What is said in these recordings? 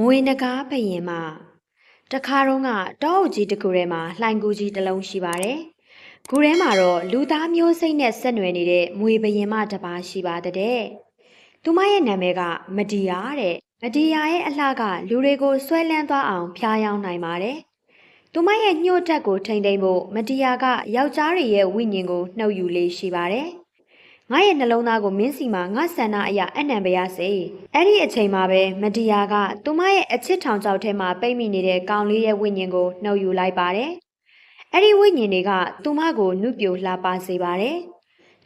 မွေနဂါးဘယင်မှာတခါတော့ကတောအုပ်ကြီးတစ်ခုထဲမှာလှိုင်ကူကြီးတစ်လုံးရှိပါတယ်။ခုထဲမှာတော့လူသားမျိုးစိတ်နဲ့ဆက်နွယ်နေတဲ့မွေဘယင်မတစ်ပါးရှိပါတဲ့။သူမရဲ့နာမည်ကမဒီယာတဲ့။မဒီယာရဲ့အလှကလူတွေကိုဆွဲလန်းသွားအောင်ဖျားယောင်းနိုင်ပါတယ်။သူမရဲ့ညှို့တက်ကိုထိမ့်သိမ့်ဖို့မဒီယာကယောက်ျားတွေရဲ့ဝိညာဉ်ကိုနှုတ်ယူလေးရှိပါတယ်။ ငါရဲ့နှလုံးသားကိုမင်းစီမှာငါဆန္ဒအရာအနံ့ပါရစေအဲ့ဒီအချိန်မှာပဲမဒီယာကသူမရဲ့အချစ်ထောင်ချောက်ထဲမှာပိတ်မိနေတဲ့ကောင်လေးရဲ့ဝိညာဉ်ကိုနှုတ်ယူလိုက်ပါတယ်အဲ့ဒီဝိညာဉ်တွေကသူမကိုနှုတ်ပြိုလှပစေပါတယ်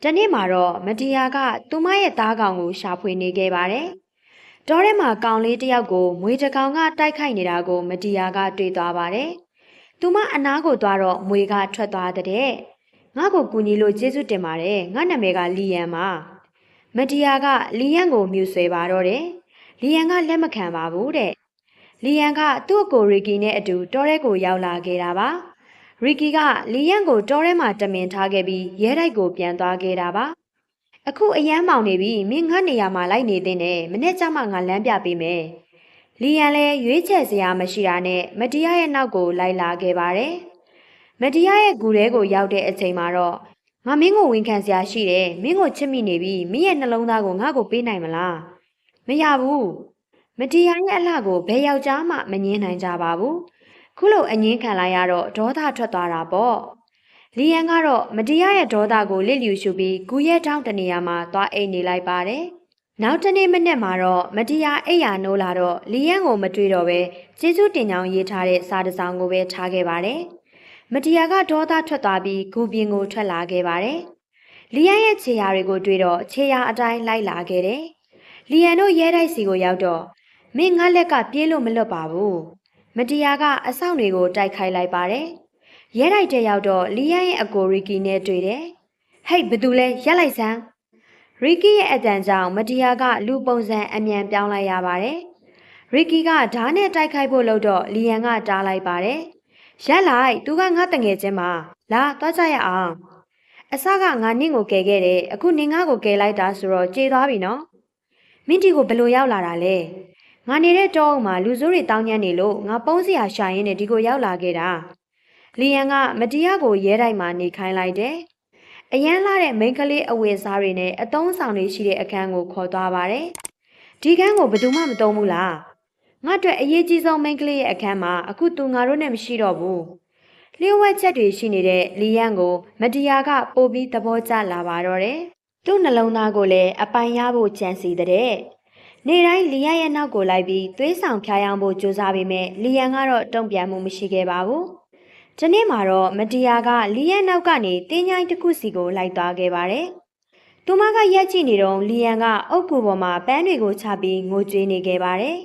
တနေ့မှာတော့မဒီယာကသူမရဲ့သားကောင်ကိုရှာဖွေနေခဲ့ပါတယ်တောထဲမှာကောင်လေးတစ်ယောက်ကိုမွေးတကောင်ကတိုက်ခိုက်နေတာကိုမဒီယာကတွေ့သွားပါတယ်သူမအနားကိုသွားတော့မွေကထွက်သွားတဲ့ ငါ့ကိုကူညီလို့ကျေးဇူးတင်ပါတယ်ငါနာမည်ကလီယန်ပါမတီယာကလီယန်ကိုမြူဆွဲပါတော့တယ်လီယန်ကလက်မခံပါဘူးတဲ့လီယန်ကသူ့အကိုရီကီနဲ့အတူတောထဲကိုရောက်လာခဲ့တာပါရီကီကလီယန်ကိုတောထဲမှာတမင်ထားခဲ့ပြီးရဲတိုက်ကိုပြန်သွားခဲ့တာပါအခုအရန်မောင်နေပြီမင်းငါနေရာမှာလိုက်နေသေးတယ်မနေ့ကျမှငါလမ်းပြပေးမယ်လီယန်လည်းရွေးချယ်စရာမရှိတာနဲ့မတီယာရဲ့နောက်ကိုလိုက်လာခဲ့ပါတယ် မဒီယာရဲ့ဂူထဲကိုရောက်တဲ့အချိန်မှာတော့ငါမင်းကိုဝန်ခံစရာရှိတယ်မင်းကိုချစ်မိနေပြီမင်းရဲ့နှလုံးသားကိုငါ့ကိုပေးနိုင်မလားမရဘူးမဒီယာရဲ့အလှကိုဘယ်ယောက်ျားမှမငင်းနိုင်ကြပါဘူးခုလိုအငင်းခံလိုက်ရတော့ဒေါသထွက်သွားတာပေါ့လီယန်ကတော့မဒီယာရဲ့ဒေါသကိုလစ်လျူရှုပြီးဂူရဲ့ထောင်းတနေရာမှာသွားအိတ်နေလိုက်ပါတယ်နောက်တနေ့မနေ့မှာတော့မဒီယာအိတ်ယာနိုးလာတော့လီယန်ကိုမတွေ့တော့ပဲကျေးဇူးတင်ကြောင်းရေးထားတဲ့စာတစ်စောင်ကိုပဲထားခဲ့ပါတယ် မတီယာကဒေါသထွက်သွားပြီးဂူပြင်ကိုထွက်လာခဲ့ပါတယ်။လီယန်ရဲ့ခြေရာတွေကိုတွေ့တော့ခြေရာအတိုင်းလိုက်လာခဲ့တယ်။လီယန်တို့ရဲတိုက်စီကိုရောက်တော့မင်းငါလက်ကပြေးလို့မလွတ်ပါဘူး။မတီယာကအဆောင်တွေကိုတိုက်ခိုက်လိုက်ပါတယ်။ရဲတိုက်တဲ့ရောက်တော့လီယန်ရဲ့အကိုရီကီနဲ့တွေ့တယ်။ဟိတ်ဘသူလဲရက်လိုက်စမ်း။ရီကီရဲ့အတန်ကြောင့်မတီယာကလူပုံစံအမြန်ပြောင်းလိုက်ရပါတယ်။ရီကီကဓားနဲ့တိုက်ခိုက်ဖို့လုပ်တော့လီယန်ကတားလိုက်ပါတယ်။ ရက်လိုက်သူကငါတငယ်ချင်းပါလာသွားကြရအောင်အစကငါနင့်ကိုကယ်ခဲ့တယ်အခုနင်ငါကိုကယ်လိုက်တာဆိုတော့ကြေသွားပြီနော်မင်းတီကိုဘယ်လိုရောက်လာတာလဲငါနေတဲ့တောအုပ်မှာလူစိုးတွေတောင်းညမ်းနေလို့ငါပုံးစရာရှာရင်းနဲ့ဒီကိုရောက်လာခဲ့တာလီယန်ကမတရားကိုရဲတိုက်မှာနေခိုင်းလိုက်တယ်အရန်လာတဲ့မိန်းကလေးအဝယ်စားတွေနဲ့အတုံးဆောင်တွေရှိတဲ့အခန်းကိုခေါ်သွားပါတယ်ဒီခန်းကိုဘယ်သူမှမတုံးဘူးလား ငါအတွက်အရေးကြီးဆုံးမိန်းကလေးရဲ့အခန်းမှာအခုသူငါတို့နဲ့မရှိတော့ဘူးလျှို့ဝှက်ချက်တွေရှိနေတဲ့လီယန်ကိုမတီယာကပို့ပြီးသဘောကျလာပါတော့တယ်သူ့နှလုံးသားကိုလည်းအပိုင်ရဖို့ကြံစီတဲ့နေတိုင်းလီယန်ရဲ့နောက်ကိုလိုက်ပြီးသွေးဆောင်ဖျားယောင်းဖို့ကြိုးစားပေမဲ့လီယန်ကတော့တုံ့ပြန်မှုမရှိခဲ့ပါဘူးဒီနေ့မှာတော့မတီယာကလီယန်နောက်ကနေတင်းញိုင်းတစ်ခုစီကိုလိုက်သွားခဲ့ပါတယ်သူမကရက်ကြည့်နေတော့လီယန်ကအုတ်ကူပေါ်မှာပန်းတွေကိုချပြီးငိုကြွေးနေခဲ့ပါတယ်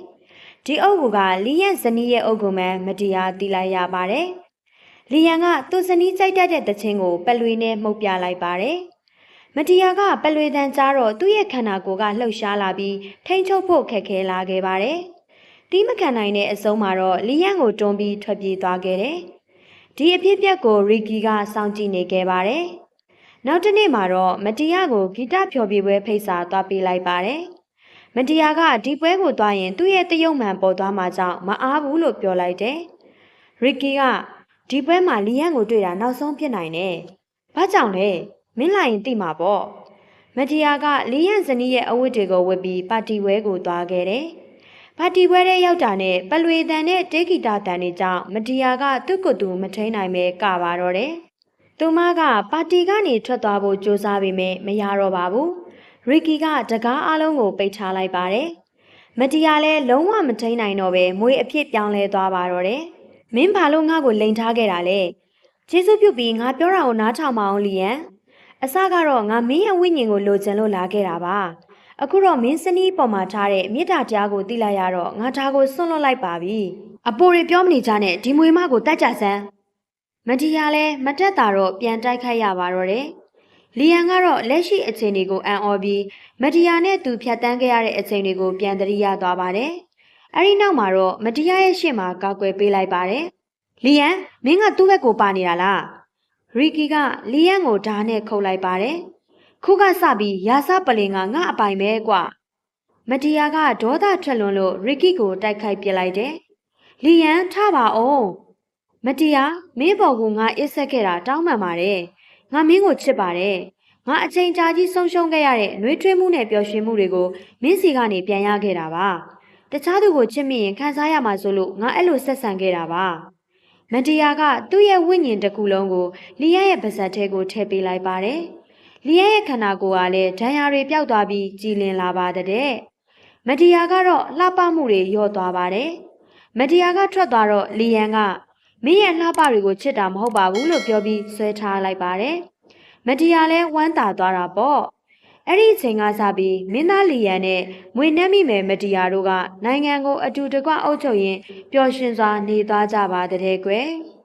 ဒီအုပ်ကူကလီယန်ဇနီးရဲ့အုပ်ကူမှန်မတရားတီးလိုက်ရပါတယ်။လီယန်ကသူ့ဇနီးကြိုက်တတ်တဲ့တခြင်းကိုပလွေနဲ့မှုတ်ပြလိုက်ပါတယ်။မတရားကပလွေတန်ကြားတော့သူ့ရဲ့ခန္ဓာကိုယ်ကလှုပ်ရှားလာပြီးထိန်ချုပ်ဖို့ခက်ခဲလာခဲ့ပါတယ်။တီးမခံနိုင်တဲ့အဆုံးမှာတော့လီယန်ကိုတွန်းပြီးထွက်ပြေးသွားခဲ့တယ်။ဒီအဖြစ်အပျက်ကိုရီကီကစောင့်ကြည့်နေခဲ့ပါတယ်။နောက်တစ်နေ့မှာတော့မတရားကိုဂီတဖျော်ဖြေပွဲဖိတ်စာသွားပေးလိုက်ပါတယ်။ မတရားကဒီပွဲကိုသွားရင်သူ့ရဲ့တယုံမှန်ပေါ်သွားမှာကြောင့်မအားဘူးလို့ပြောလိုက်တယ်။ရစ်ကီကဒီပွဲမှာလီယန်ကိုတွေ့တာနောက်ဆုံးဖြစ်နိုင်တယ်။ဘာကြောင့်လဲမင်းလာရင်သိမှာပေါ့။မတရားကလီယန်ဇနီးရဲ့အဝတ်တွေကိုဝတ်ပြီးပါတီပွဲကိုသွားခဲ့တယ်။ပါတီပွဲထဲရောက်တာနဲ့ပလွေတန်နဲ့တေဂီတာတန်တွေကြောင့်မတရားကသူ့ကိုယ်သူမထိန်နိုင်ပဲကပါတော့တယ်။သူမကပါတီကနေထွက်သွားဖို့ကြိုးစားပေမဲ့မရတော့ပါဘူး။ ရီကီကတကားအလုံးကိုပိတ်ထားလိုက်ပါတယ်။မတီယာလည်းလုံးဝမထိန်နိုင်တော့ပဲမွေအဖြစ်ပြောင်းလဲသွားပါတော့တယ်။မင်းဘာလို့ငါ့ကိုလိန်ထားခဲ့တာလဲ။ကျေးဇူးပြုပြီးငါပြောတာကိုနားထောင်မအောင်လီယန်။အစကတော့ငါမင်းရဲ့ဝိညာဉ်ကိုလိုချင်လို့လာခဲ့တာပါ။အခုတော့မင်းစနီးပေါ်မှာထားတဲ့မေတ္တာတရားကိုသိလိုက်ရတော့ငါဒါကိုစွန့်လွတ်လိုက်ပါပြီ။အပိုတွေပြောမနေကြနဲ့ဒီမွေမကိုတတ်ကြစမ်း။မတီယာလည်းမတက်တာတော့ပြန်တိုက်ခိုက်ရပါတော့တယ်။ လီယန်ကတော့လက်ရှိအခြေအနေကိုအံ့ဩပြီးမတီယာနဲ့သူဖြတ်တန်းခဲ့ရတဲ့အချိန်တွေကိုပြန်သတိရသွားပါတယ်။အဲဒီနောက်မှာတော့မတီယာရဲ့ရှေ့မှာကောက်ွယ်ပေးလိုက်ပါတယ်။လီယန်မင်းကသူ့ဘက်ကိုပါနေတာလား။ရီကီကလီယန်ကိုဓားနဲ့ခုတ်လိုက်ပါတယ်။ခုကစပြီးရာစပလင်ကငါအပိုင်ပဲကွာ။မတီယာကဒေါသထွက်လွန်လို့ရစ်ကီကိုတိုက်ခိုက်ပစ်လိုက်တယ်။လီယန်ထပါအောင်။မတီယာမင်းပေါ်ကငါအစ်ဆက်ခဲ့တာတောင်းပန်ပါတယ်။ ငါမင်းကိုချစ်ပါတယ်။ငါအချိန်ကြာကြီးဆုံးရှုံးခဲ့ရတဲ့နှွေးထွေးမှုနဲ့ပျော်ရွှင်မှုတွေကိုမင်းစီကနေပြန်ရခဲ့တာပါ။တခြားသူကိုချစ်မိရင်ခံစားရမှာဆိုလို့ငါအဲ့လိုဆက်ဆံခဲ့တာပါ။မတီယာကသူ့ရဲ့ဝိညာဉ်တစ်ခုလုံးကိုလီယန်ရဲ့ပါဇက်ထဲကိုထည့်ပေးလိုက်ပါတယ်။လီယန်ရဲ့ခန္ဓာကိုယ်ကလည်းဒဏ်ရာတွေပျောက်သွားပြီးကြည်လင်လာပါတဲ့။မဒီယာကတော့လှပမှုတွေလျော့သွားပါတယ်။မဒီယာကထွက်သွားတော့လီယန်က မင်းရဲ့လှပတွေကိုချစ်တာမဟုတ်ပါဘူးလို့ပြောပြီးဆွဲထားလိုက်ပါတယ်။မဒီယာလည်းဝမ်းသာသွားတာပေါ့။အဲ့ဒီအချိန်ကစပြီးမင်းသားလီယန်နဲ့မွေနှက်မိမယ်မဒီယာတို့ကနိုင်ငံကိုအတူတကွအုပ်ချုပ်ရင်းပျော်ရွှင်စွာနေသွားကြပါတဲ့ကွယ်။